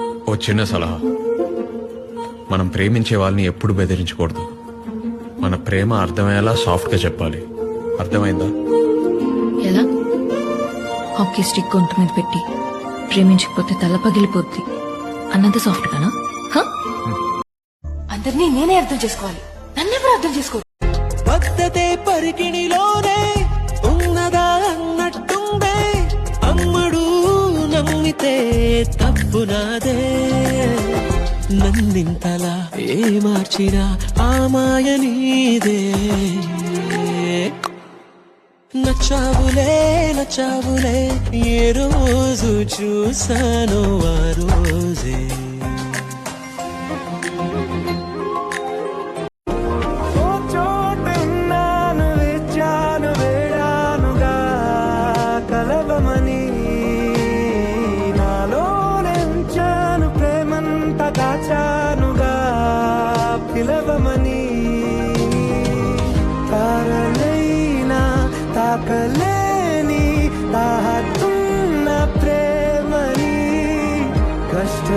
ఓ చిన్న సలహా. మనం ప్రేమించే వాళ్ళని ఎప్పుడు బెదిరించకూడదు. మన ప్రేమ అర్థమయ్యేలా సాఫ్ట్గా చెప్పాలి. అర్థమైందా? ఎలా? హాకీ స్టిక్ ఒంటి మీద పెట్టి ప్రేమించకపోతే తల పగిలిపోద్ది. అన్నంత సాఫ్ట్ గానా హ? అందరినీ నేనే అర్థం చేసుకోవాలి. నన్నెవరు అర్థం చేసుకో పద్ధతే పరికిణిలోనే తప్పు నాదే నన్నింతలా ఏ మార్చినా ఆ మాయ నీదే. నచ్చావులే నచ్చావులే ఏ రోజు చూసాను ఆ రోజు. దాచానుగా పిలవమని. తారలైన తాకలేని తాహతున్న ప్రేమని కష్ట